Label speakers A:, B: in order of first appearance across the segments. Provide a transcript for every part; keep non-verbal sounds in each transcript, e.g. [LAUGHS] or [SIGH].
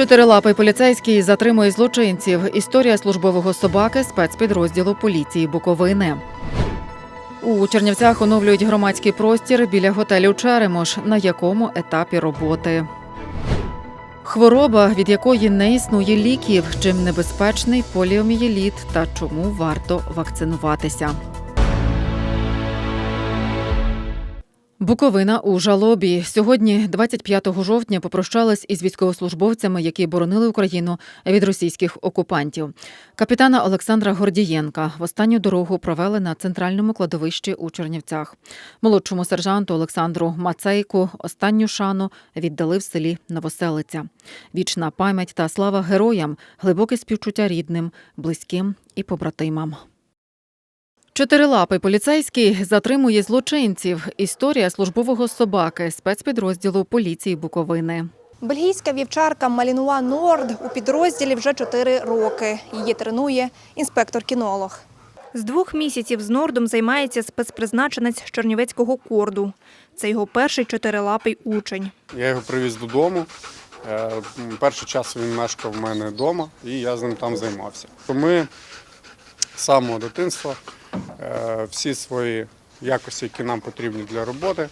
A: Чотирилапий поліцейський затримує злочинців. Історія службового собаки спецпідрозділу поліції Буковини. У Чернівцях оновлюють громадський простір біля готелю Черемош, на якому етапі роботи. Хвороба, від якої не існує ліків, чим небезпечний поліомієліт та чому варто вакцинуватися. Буковина у жалобі. Сьогодні, 25 жовтня, попрощались із військовослужбовцями, які боронили Україну від російських окупантів. Капітана Олександра Гордієнка в останню дорогу провели на центральному кладовищі у Чернівцях. Молодшому сержанту Олександру Мацейку останню шану віддали в селі Новоселиця. Вічна пам'ять та слава героям, глибоке співчуття рідним, близьким і побратимам. Чотирилапий поліцейський затримує злочинців. Історія службового собаки спецпідрозділу поліції Буковини.
B: Бельгійська вівчарка Малінуа Норд у підрозділі вже 4 роки. Її тренує інспектор-кінолог. З двох місяців з Нордом займається спецпризначенець з Чернівецького корду. Це його перший чотирилапий учень.
C: Я його привіз додому. Е, Перший час він мешкав в мене вдома, і я з ним там займався. Ми самого дитинства е, всі свої якості, які нам потрібні для роботи,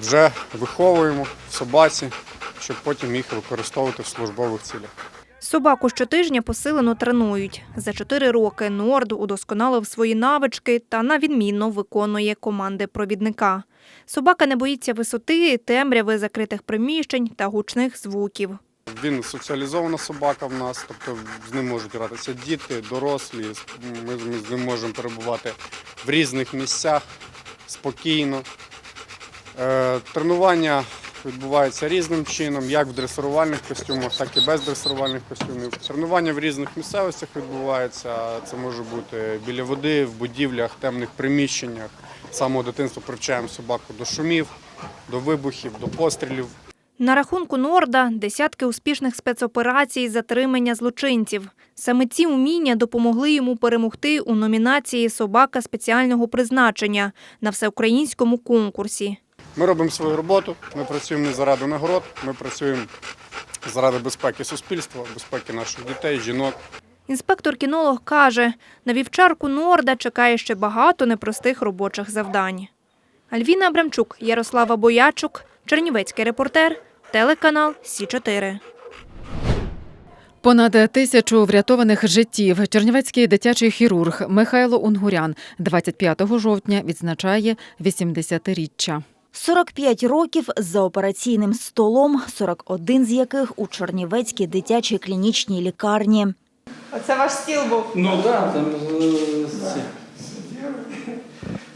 C: вже виховуємо в собаці, щоб потім їх використовувати в службових цілях.
B: Собаку щотижня посилено тренують. За 4 роки Норд удосконалив свої навички та на відмінно виконує команди провідника. Собака не боїться висоти, темряви, закритих приміщень та гучних звуків.
C: Він соціалізована собака в нас, тобто з ним можуть гратися діти, дорослі. Ми з- ним можемо перебувати в різних місцях спокійно. Е, Тренування відбувається різним чином, як в дресирувальних костюмах, так і без дресирувальних костюмів. Тренування в різних місцевостях відбувається. Це може бути біля води, в будівлях, темних приміщеннях. З самого дитинства привчаємо собаку до шумів, до вибухів, до пострілів.
B: На рахунку Норда десятки успішних спецоперацій затримання злочинців. Саме ці уміння допомогли йому перемогти у номінації Собака спеціального призначення на всеукраїнському конкурсі.
C: Ми робимо свою роботу, ми працюємо не заради нагород, ми працюємо заради безпеки суспільства, безпеки наших дітей, жінок.
B: Інспектор-кінолог каже, на вівчарку Норда чекає ще багато непростих робочих завдань. Альвіна Абрамчук, Ярослава Боячук, Чернівецький репортер, телеканал Сі 4
A: Понад тисячу врятованих життів чернівецький дитячий хірург Михайло Унгурян 25 жовтня відзначає 80-річчя.
D: 45 років за операційним столом, 41 з яких у Чернівецькій дитячій клінічній лікарні.
E: Оце ваш стіл був.
F: Ну так, там е, ці.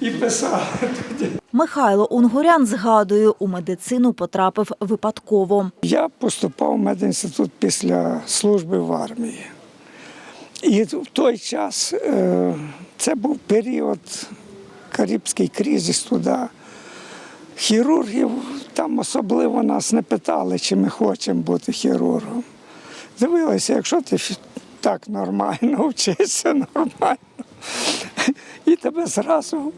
E: І писав.
D: Михайло Унгурян згадує, у медицину потрапив випадково.
G: Я поступав в медінститут після служби в армії. І в той час е, це був період Карибський кризис туди. Хірургів там особливо нас не питали, чи ми хочемо бути хірургом. Дивилися, якщо ти так нормально [LAUGHS] вчишся, нормально. І тебе зразу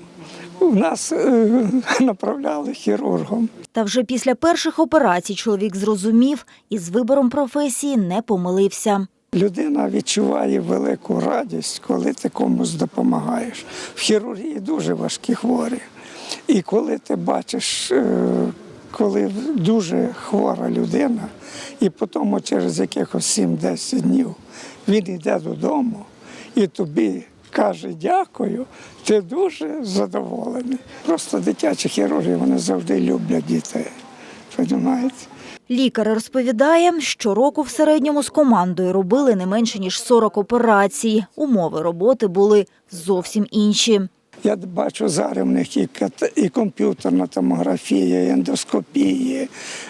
G: в нас е, направляли хірургом.
D: Та вже після перших операцій чоловік зрозумів і з вибором професії не помилився.
G: Людина відчуває велику радість, коли ти комусь допомагаєш. В хірургії дуже важкі хворі. І коли ти бачиш, е, коли дуже хвора людина, і потім через якихось 7-10 днів він йде додому і тобі каже дякую, ти дуже задоволений. Просто дитячі хірурги вони завжди люблять дітей. Розумієте?
D: Лікар розповідає, щороку в середньому з командою робили не менше ніж 40 операцій. Умови роботи були зовсім інші.
G: Я бачу зараз в них і, і комп'ютерна томографія, і ендоскопії,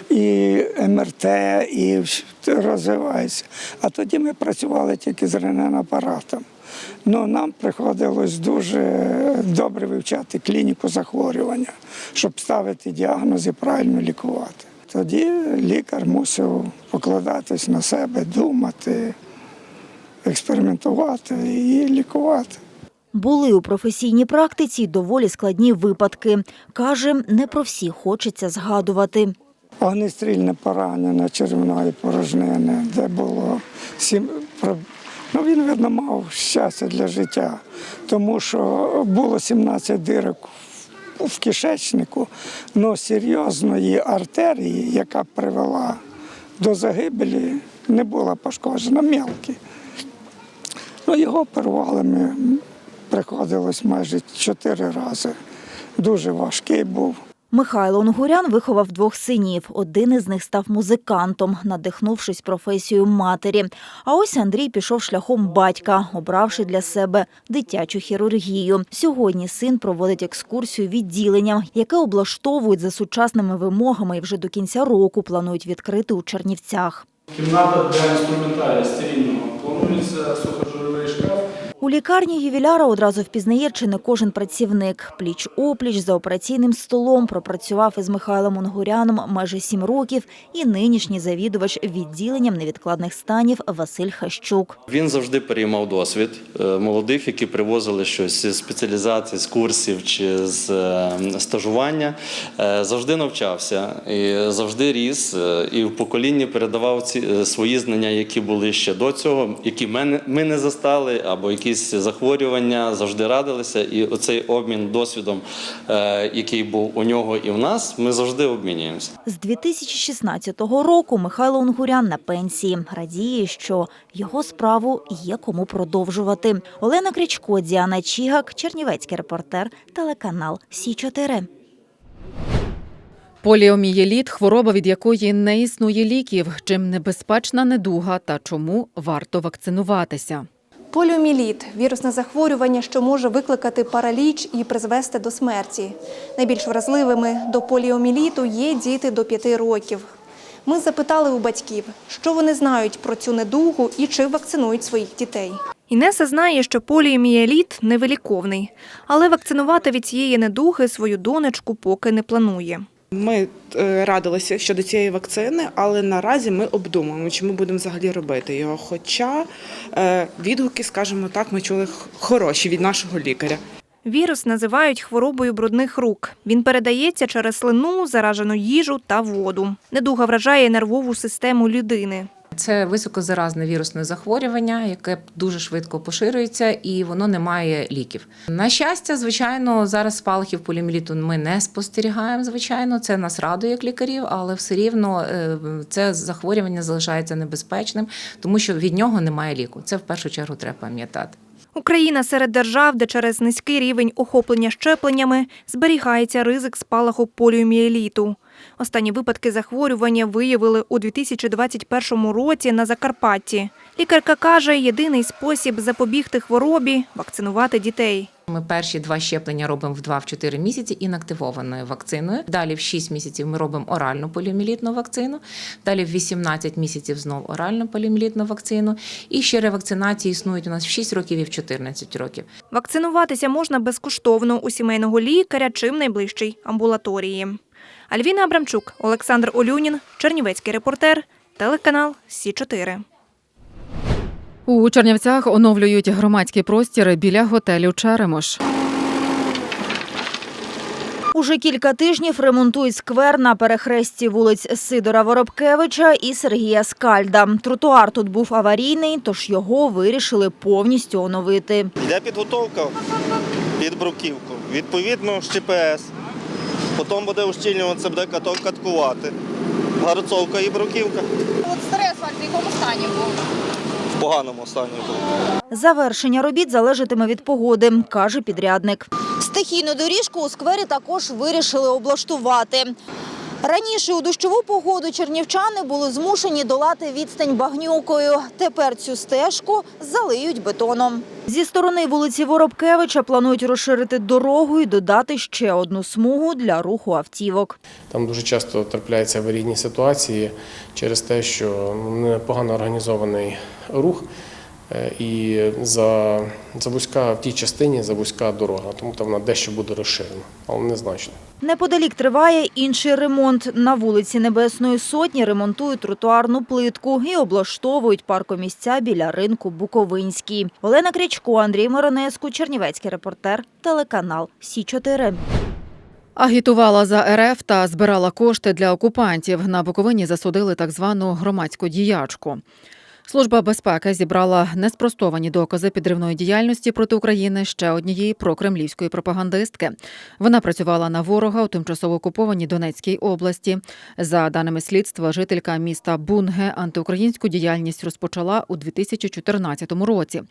G: і МРТ, і вс- розвивається. А тоді ми працювали тільки з рентгенапаратом. Ну, нам приходилось дуже добре вивчати клініку захворювання, щоб ставити діагноз і правильно лікувати. Тоді лікар мусив покладатись на себе, думати, експериментувати і лікувати.
D: Були у професійній практиці доволі складні випадки. Каже, не про всі хочеться згадувати.
G: огнестрільне поранення червоної порожнини, де було сім. Ну, він, видно, мав щастя для життя, тому що було 17 дирок в- кишечнику, але серйозної артерії, яка привела до загибелі, не була пошкоджена, мелкі. Ну, його оперували ми, приходилось майже чотири рази. Дуже важкий був.
D: Михайло Онгурян виховав двох синів. Один із них став музикантом, надихнувшись професією матері. А ось Андрій пішов шляхом батька, обравши для себе дитячу хірургію. Сьогодні син проводить екскурсію відділенням, яке облаштовують за сучасними вимогами і вже до кінця року планують відкрити у Чернівцях.
F: Кімната для інструментарія стерильного. Планується сухожировий шкаф.
D: У лікарні ювіляра одразу впізнає чи не кожен працівник. Пліч-опліч за операційним столом пропрацював із Михайлом Онгуряном майже сім років і нинішній завідувач відділенням невідкладних станів Василь Хащук.
H: Він завжди переймав досвід е, молодих, які привозили щось зі спеціалізації, з курсів чи з е, стажування. Е, Завжди навчався і завжди ріс, і в поколінні передавав ці свої знання, які були ще до цього, які ми не застали, або якісь захворювання, завжди радилися. І оцей обмін досвідом, е, який був у нього і в нас, ми завжди обмінюємося.
D: З 2016 року Михайло Онгурян на пенсії. Радіє, що його справу є кому продовжувати. Олена Крічко, Діана Чігак, Чернівецький репортер, телеканал Сі 4
A: Поліомієліт – хвороба, від якої не існує ліків. Чим небезпечна недуга та чому варто вакцинуватися.
B: Поліоміліт – вірусне захворювання, що може викликати параліч і призвести до смерті. Найбільш вразливими до поліоміліту є діти до 5 років. Ми запитали у батьків, що вони знають про цю недугу і чи вакцинують своїх дітей. Інеса знає, що поліомієліт невиліковний, але вакцинувати від цієї недуги свою донечку поки не планує.
E: Ми е, радилися щодо цієї вакцини, але наразі ми обдумуємо, чи ми будемо взагалі робити його. Хоча е, відгуки, скажімо так, ми чули хороші від нашого лікаря.
B: Вірус називають хворобою брудних рук. Він передається через слину, заражену їжу та воду. Недуга вражає нервову систему людини.
I: Це високозаразне вірусне захворювання, яке дуже швидко поширюється, і воно не має ліків. На щастя, звичайно, зараз спалахів поліоміеліту ми не спостерігаємо. Звичайно, це нас радує як лікарів, але все рівно е, це захворювання залишається небезпечним, тому що від нього немає ліку. Це в першу чергу треба пам'ятати.
B: Україна серед держав, де через низький рівень охоплення щепленнями зберігається ризик спалаху поліомієліту. Останні випадки захворювання виявили у 2021 році на Закарпатті. Лікарка каже, єдиний спосіб запобігти хворобі вакцинувати дітей.
I: Ми перші два щеплення робимо в 2-4 місяці інактивованою вакциною. Далі в 6 місяців ми робимо оральну поліоміелітну вакцину. Далі в 18 місяців знов оральну поліоміелітну вакцину. І ще ревакцинації існують у нас в 6 років і в 14 років.
B: Вакцинуватися можна безкоштовно у сімейного лікаря чи в найближчій амбулаторії. Альвіна Абрамчук, Олександр Олюнін, Чернівецький репортер, телеканал Сі 4
A: У Чернівцях оновлюють громадські простіри біля готелю Черемош.
D: Уже кілька тижнів ремонтують сквер на перехресті вулиць Сидора Воробкевича і Сергія Скальда. Тротуар тут був аварійний, тож його вирішили повністю оновити.
J: Йде підготовка під бруківку. Відповідно, з ЧПС. Потім буде ущільнюватися, буде каток каткувати. Гарцовка і бруківка.
E: От старий асфальт в якому стані був?
J: В поганому стані був.
D: Завершення робіт залежатиме від погоди, каже підрядник. Стихійну доріжку у сквері також вирішили облаштувати. Раніше у дощову погоду чернівчани були змушені долати відстань багнюкою. Тепер цю стежку залиють бетоном. Зі сторони вулиці Воробкевича планують розширити дорогу і додати ще одну смугу для руху автівок.
K: Там дуже часто трапляються аварійні ситуації через те, що непогано організований рух і за, за вузька в тій частині за вузька дорога, тому там вона дещо буде розширена, але незначно.
D: Неподалік триває інший ремонт. На вулиці Небесної Сотні ремонтують тротуарну плитку і облаштовують паркомісця біля ринку Буковинський. Олена Крячко, Андрій Моронеску, Чернівецький репортер, телеканал Сі 4
A: Агітувала за РФ та збирала кошти для окупантів. На Буковині засудили так звану громадську діячку. Служба безпеки зібрала неспростовані докази підривної діяльності проти України ще однієї прокремлівської пропагандистки. Вона працювала на ворога у тимчасово окупованій Донецькій області. За даними слідства, жителька міста Бунге антиукраїнську діяльність розпочала у 2014 році.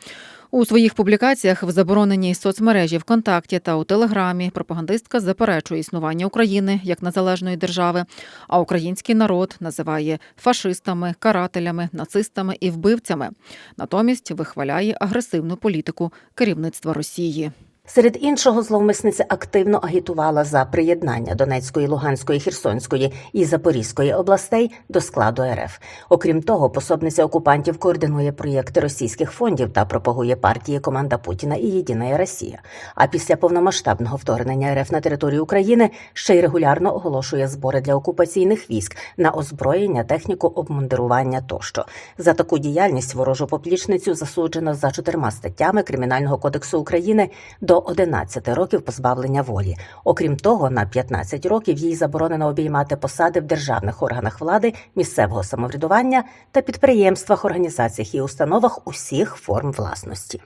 A: У своїх публікаціях в забороненій соцмережі ВКонтакті та у Телеграмі пропагандистка заперечує існування України як незалежної держави, а український народ називає фашистами, карателями, нацистами і вбивцями. Натомість вихваляє агресивну політику керівництва Росії.
L: Серед іншого, зловмисниця активно агітувала за приєднання Донецької, Луганської, Херсонської і Запорізької областей до складу РФ. Окрім того, пособниця окупантів координує проєкти російських фондів та пропагує партії Команда Путіна і Єдина Росія. А після повномасштабного вторгнення РФ на територію України ще й регулярно оголошує збори для окупаційних військ на озброєння, техніку, обмундирування тощо. За таку діяльність ворожу поплічницю засуджено за чотирма статтями Кримінального кодексу України до 11 років позбавлення волі. Окрім того, на 15 років їй заборонено обіймати посади в державних органах влади, місцевого самоврядування та підприємствах, організаціях і установах усіх форм власності.